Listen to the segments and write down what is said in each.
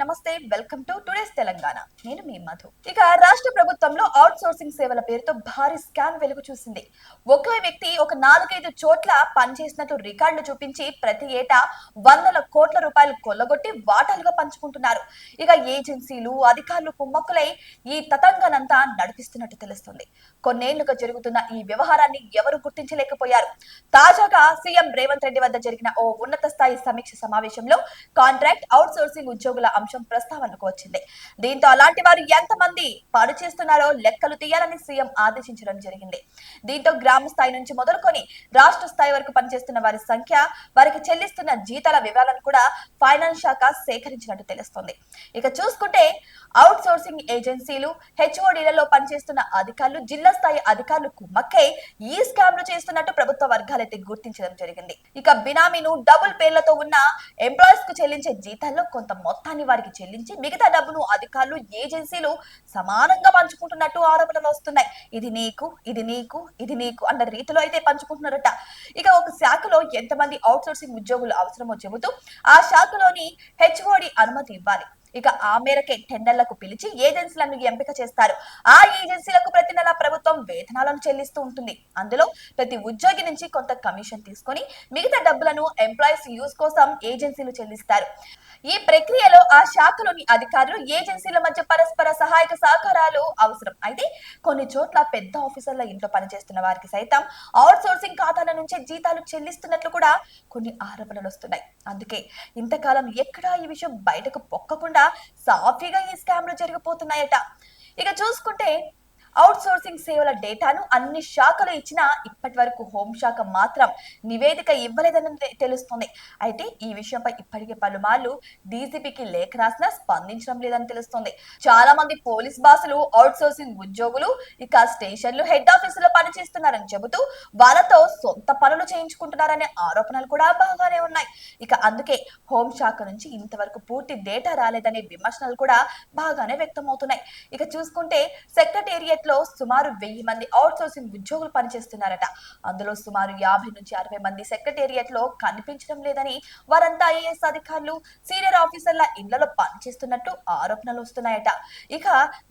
నమస్తే welcome to today's Telangana. నేను మీ మధు. ఇక రాష్ట్ర ప్రభుత్వంలో అవుట్ సోర్సింగ్ సేవల పేరుతో భారీ స్కామ్ వెలుగు చూసింది. ఒకే వ్యక్తి ఒక నాలుగైదు చోట్ల పనిచేసినట్లు రికార్డులు చూపించి ప్రతి ఏటా వందల కోట్ల రూపాయలు కొల్లగొట్టి వాటాలుగా పంచుకుంటున్నారు. ఇక ఏజెన్సీలు అధికారులు కుమ్మక్కులై ఈ తతంగనంతా నడిపిస్తున్నట్టు తెలుస్తుంది. కొన్నేళ్ళుగా జరుగుతున్న ఈ వ్యవహారాన్ని ఎవరు గుర్తించలేకపోయారు. తాజాగా సీఎం రేవంత్ రెడ్డి వద్ద జరిగిన ఓ ఉన్నత స్థాయి సమీక్ష సమావేశంలో కాంట్రాక్ట్ అవుట్ సోర్సింగ్ ఉద్యోగుల అంశం ప్రస్తావనకు వచ్చింది. దీంతో అలాంటి వారు ఎంతమంది పని చేస్తున్నారో లెక్కలు తీయాలని సీఎం ఆదేశించడం జరిగింది. దీంతో గ్రామ స్థాయి నుంచి మొదలుకొని రాష్ట్ర స్థాయి వరకు పనిచేస్తున్న వారి సంఖ్య వారికి చెల్లిస్తున్న జీతాల వివరాలను కూడా ఫైనాన్స్ శాఖ సేకరించినట్టు తెలుస్తోంది. ఇక చూసుకుంటే అవుట్ సోర్సింగ్ ఏజెన్సీలు హెచ్ఓడీలలో పనిచేస్తున్న అధికారులు జిల్లా స్థాయి అధికారులు కుమ్మక్కై ఈ స్కామ్లు చేస్తున్నట్టు ప్రభుత్వ వర్గాలైతే గుర్తించడం జరిగింది. ఇక బినామీను డబుల్ పేర్లతో ఉన్న ఎంప్లాయీస్కు చెల్లించే జీతాల్లో కొంత మొత్తాన్ని వారికి చెల్లించి మిగతా డబ్బును అధికారులు ఏజెన్సీలు సమానంగా పంచుకుంటున్నట్టు ఆరోపణలు వస్తున్నాయి. ఇది నీకు ఇది నీకు ఇది నీకు అన్న రీతిలో అయితే పంచుకుంటున్నారట. ఇక ఒక శాఖలో ఎంతమంది అవుట్ సోర్సింగ్ ఉద్యోగులు అవసరమో చెబుతూ ఆ శాఖలోని హెచ్ఓడి అనుమతి ఇవ్వాలి. ఇక ఆ మేరకే టెండర్లకు పిలిచి ఏజెన్సీలను ఎంపిక చేస్తారు. ఆ ఏజెన్సీలకు ప్రతి నెల ప్రభుత్వం వేతనాలను చెల్లిస్తూ ఉంటుంది. అందులో ప్రతి ఉద్యోగి నుంచి కొంత కమిషన్ తీసుకొని మిగతా డబ్బులను ఎంప్లాయీస్ యూజ్ కోసం ఏజెన్సీలు చెల్లిస్తారు. ఈ ప్రక్రియ ఆ శాఖలోని అధికారులు ఏజెన్సీల మధ్య పరస్పర సహాయక సహకారాలు అవసరం. అయితే కొన్ని చోట్ల పెద్ద ఆఫీసర్ల ఇంట్లో పనిచేస్తున్న వారికి సైతం అవుట్ సోర్సింగ్ ఖాతాల నుంచే జీతాలు చెల్లిస్తున్నట్లు కూడా కొన్ని ఆరోపణలు వస్తున్నాయి. అందుకే ఇంతకాలం ఎక్కడా ఈ విషయం బయటకు పొక్కకుండా సాఫీగా ఈ స్కామ్లు జరిగిపోతున్నాయట. ఇక చూసుకుంటే అవుట్ సోర్సింగ్ సేవల డేటాను అన్ని శాఖలు ఇచ్చినా ఇప్పటి వరకు హోంశాఖ మాత్రం నివేదిక ఇవ్వలేదని తెలుస్తుంది. అయితే ఈ విషయంపై ఇప్పటికే పలుమార్లు డీజీపీకి లేఖ రాసినా స్పందించడం లేదని తెలుస్తుంది. చాలా మంది పోలీస్ బాసులు అవుట్ సోర్సింగ్ ఉద్యోగులు ఇక స్టేషన్లు హెడ్ ఆఫీసులో పనిచేస్తున్నారని చెబుతూ వాళ్ళతో సొంత పనులు చేయించుకుంటున్నారనే ఆరోపణలు కూడా బాగానే ఉన్నాయి. ఇక అందుకే హోంశాఖ నుంచి ఇంతవరకు పూర్తి డేటా రాలేదనే విమర్శనలు కూడా బాగానే వ్యక్తమవుతున్నాయి. ఇక చూసుకుంటే సెక్రటేరియట్ లో సుమారు వెయ్యి మంది అవుట్ సోర్సింగ్ ఉద్యోగులు పనిచేస్తున్నారట. అందులో సుమారు యాభై నుంచి అరవై మంది సెక్రటేరియట్లో కనిపించడం లేదని వారంతా ఐఏఎస్ అధికారులు సీనియర్ ఆఫీసర్ల ఇళ్ళలో పనిచేస్తున్నట్టు ఆరోపణలు వస్తున్నాయట. ఇక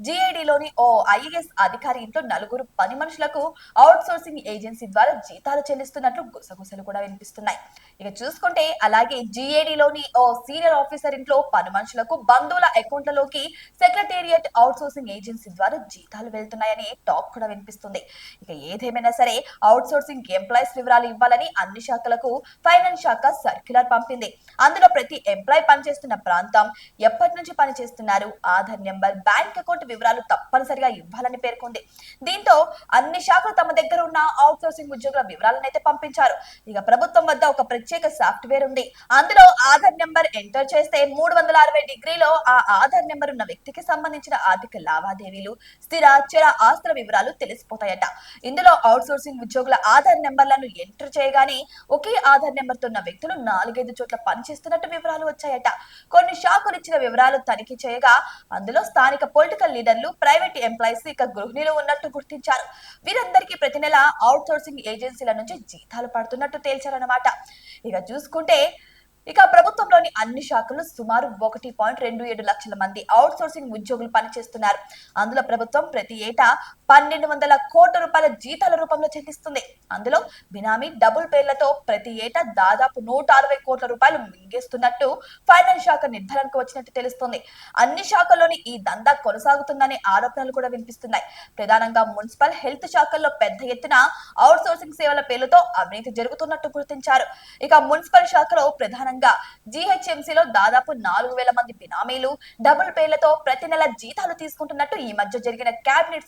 జీఐడిలోని లోని ఓ ఐఏఎస్ అధికారి ఇంట్లో నలుగురు పని మనుషులకు అవుట్ సోర్సింగ్ ఏజెన్సీ ద్వారా జీతాలు చెల్లిస్తున్నట్లు గుసగుసలు కూడా వినిపిస్తున్నాయి. ఇక చూసుకుంటే అలాగే జిఏడిలోని లోని ఓ సీనియర్ ఆఫీసర్ ఇంట్లో పని మనుషులకు బంధువుల అకౌంట్లలోకి సెక్రటేరియట్ అవుట్ సోర్సింగ్ ఏజెన్సీ ద్వారా జీతాలు వెళ్తున్నాయని టాక్ కూడా వినిపిస్తుంది. ఇక ఏదేమైనా సరే అవుట్ సోర్సింగ్ ఎంప్లాయీస్ వివరాలు ఇవ్వాలని అన్ని శాఖలకు ఫైనాన్స్ శాఖ సర్క్యులర్ పంపింది. అందులో ప్రతి ఎంప్లాయ్ పనిచేస్తున్న ప్రాంతం ఎప్పటి నుంచి పనిచేస్తున్నారు ఆధార్ నెంబర్ బ్యాంక్ అకౌంట్ వివరాలు తప్పనిసరిగా ఇవ్వాలని పేర్కొంది. దీంతో అన్ని శాఖలు తమ దగ్గర ఉన్న అవుట్ సోర్సింగ్ ఉద్యోగుల వివరాలను అయితే పంపించారు. ఇక ప్రభుత్వం వద్ద ఒక ప్రత్యేక సాఫ్ట్వేర్ ఉంది. అందులో ఆధార్ నెంబర్ ఎంటర్ చేస్తే మూడు వందల అరవై డిగ్రీలో ఆ ఆధార్ నెంబర్ ఉన్న వ్యక్తికి సంబంధించిన ఆర్థిక లావాదేవీలు స్థిర చర ఆస్తుల వివరాలు తెలిసిపోతాయట. ఇందులో అవుట్ సోర్సింగ్ ఉద్యోగుల ఆధార్ నెంబర్లను ఎంటర్ చేయగానే ఒకే ఆధార్ నెంబర్తో ఉన్న వ్యక్తులు నాలుగైదు చోట్ల పనిచేస్తున్నట్టు వివరాలు వచ్చాయట. కొన్ని షాకులు ఇచ్చిన వివరాలు తనిఖీ చేయగా అందులో స్థానిక పొలిటికల్ లీడర్లు ప్రైవేట్ ఎంప్లాయీస్ ఇక గృహిణులు ఉన్నట్టు గుర్తించారు. వీరందరికీ ప్రతి నెల అవుట్ సోర్సింగ్ ఏజెన్సీల నుంచి జీతాలు పడుతున్నట్టు తేల్చారన్నమాట. ఇక చూసుకుంటే ఇక ప్రభుత్వంలోని అన్ని శాఖలు సుమారు ఒకటి పాయింట్ రెండు ఏడు లక్షల మంది అవుట్ సోర్సింగ్ ఉద్యోగులు పనిచేస్తున్నారు. అందులో ప్రభుత్వం ప్రతి ఏటా పన్నెండు వందల కోట్ల రూపాయల జీతాల రూపంలో చెల్లిస్తుంది. అందులో బినామీ డబుల్ పేర్లతో ప్రతి ఏటా దాదాపు నూట అరవై కోట్ల రూపాయలు మింగేస్తున్నట్టు ఫైనాన్స్ శాఖ నిర్ధారణకు వచ్చినట్టు తెలుస్తుంది. అన్ని శాఖల్లోని ఈ దందా కొనసాగుతుందనే ఆరోపణలు కూడా వినిపిస్తున్నాయి. ప్రధానంగా మున్సిపల్ హెల్త్ శాఖల్లో పెద్ద ఎత్తున అవుట్ సోర్సింగ్ సేవల పేర్లతో అవినీతి జరుగుతున్నట్టు గుర్తించారు. ఇక మున్సిపల్ శాఖలో ప్రధానంగా జీహెచ్ఎంసీలో లో దాదాపు నాలుగు వేల మంది బినామీలు డబుల్ పేర్లతో ప్రతి నెల జీతాలు తీసుకుంటున్నట్టు ఈ మధ్య జరిగిన కేబినెట్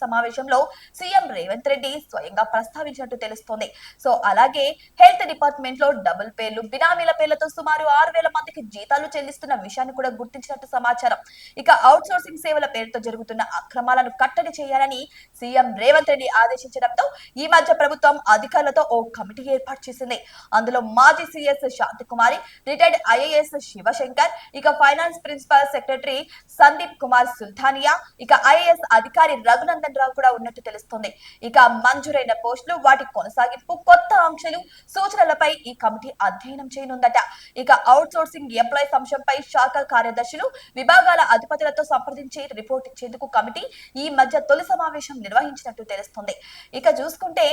సమావేశంలో సీఎం రేవంత్ రెడ్డి స్వయంగా ప్రస్తావించినట్టు తెలుస్తోంది. సో అలాగే హెల్త్ డిపార్ట్మెంట్లో డబుల్ పేర్లు బినామీల పేర్లతో సుమారు ఆరు వేల మందికి జీతాలు చెల్లిస్తున్న విషయాన్ని కూడా గుర్తించినట్టు సమాచారం. ఇక అవుట్ సోర్సింగ్ సేవల పేరుతో జరుగుతున్న అక్రమాలను కట్టడి చేయాలని సీఎం రేవంత్ రెడ్డి ఆదేశించడంతో ఈ మధ్య ప్రభుత్వం అధికారులతో ఓ కమిటీ ఏర్పాటు చేసింది. అందులో మాజీ CS Santhi Kumari retired IAS Shivshankar ఇక finance principal secretary Sandeep Kumar Sultania ఇక ఐఏఎస్ అధికారి రఘునందన్ రావు కూడా ఉన్నట్టు తెలుస్తోంది. ఇక మంజూరైన పోస్టులు వాటి కొనసాగింపు కొత్త ఆంక్షలు సూచనలపై ఈ కమిటీ అధ్యయనం చేయనుందట. ఇక అవుట్ సోర్సింగ్ ఎంప్లాయీస్ అంశంపై శాఖ కార్యదర్శులు విభాగాల అధిపతులతో సంప్రదించి రిపోర్ట్ ఇచ్చేందుకు కమిటీ ఈ మధ్య తొలి సమావేశం నిర్వహించినట్టు తెలుస్తుంది. ఇక చూసుకుంటే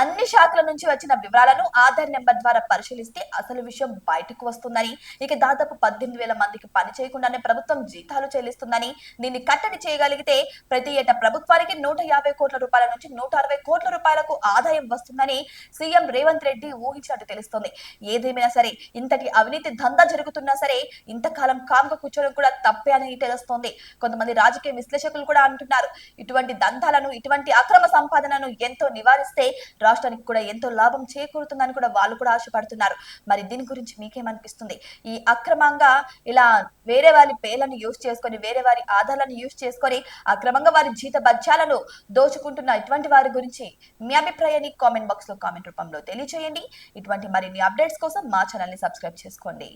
అన్ని శాఖల నుంచి వచ్చిన వివరాలను ఆధార్ నెంబర్ ద్వారా పరిశీలిస్తే అసలు విషయం బయటకు వస్తుందని. ఇక దాదాపు పద్దెనిమిది వేల మందికి పని చేయకుండానే ప్రభుత్వం జీతాలు చెల్లిస్తుందని. దీన్ని కట్టడి చేయగలిగితే ప్రతి ఏటా ప్రభుత్వానికి నూట యాభై కోట్ల రూపాయల నుంచి నూట అరవై కోట్ల రూపాయలకు ఆదాయం వస్తుందని సీఎం రేవంత్ రెడ్డి ఊహించినట్టు తెలుస్తోంది. ఏదేమైనా సరే ఇంతటి అవినీతి దందా జరుగుతున్నా సరే ఇంతకాలం కామ్గా కూర్చోవడం కూడా తప్పే అని తెలుస్తోంది. కొంతమంది రాజకీయ విశ్లేషకులు కూడా అంటున్నారు. ఇటువంటి దందాలను ఇటువంటి అక్రమ సంపాదనను ఎంతో నివారిస్తే రాష్ట్రానికి కూడా ఎంతో లాభం చేకూరుతుందని కూడా వాళ్ళు కూడా ఆశపడుతున్నారు. మరి దీని గురించి మీకేమనిపిస్తుంది? ఈ అక్రమంగా ఇలా వేరే వారి పేర్లను యూజ్ చేసుకొని వేరే వారి ఆధారాలను యూజ్ చేసుకొని అక్రమంగా వారి జీత బత్యాలను దోచుకుంటున్న ఇటువంటి వారి గురించి మీ అభిప్రాయాన్ని కామెంట్ బాక్స్లో కామెంట్ రూపంలో తెలియజేయండి ఇటువంటి మరిన్ని అప్డేట్స్ కోసం మా ఛానల్ని సబ్స్క్రైబ్ చేసుకోండి.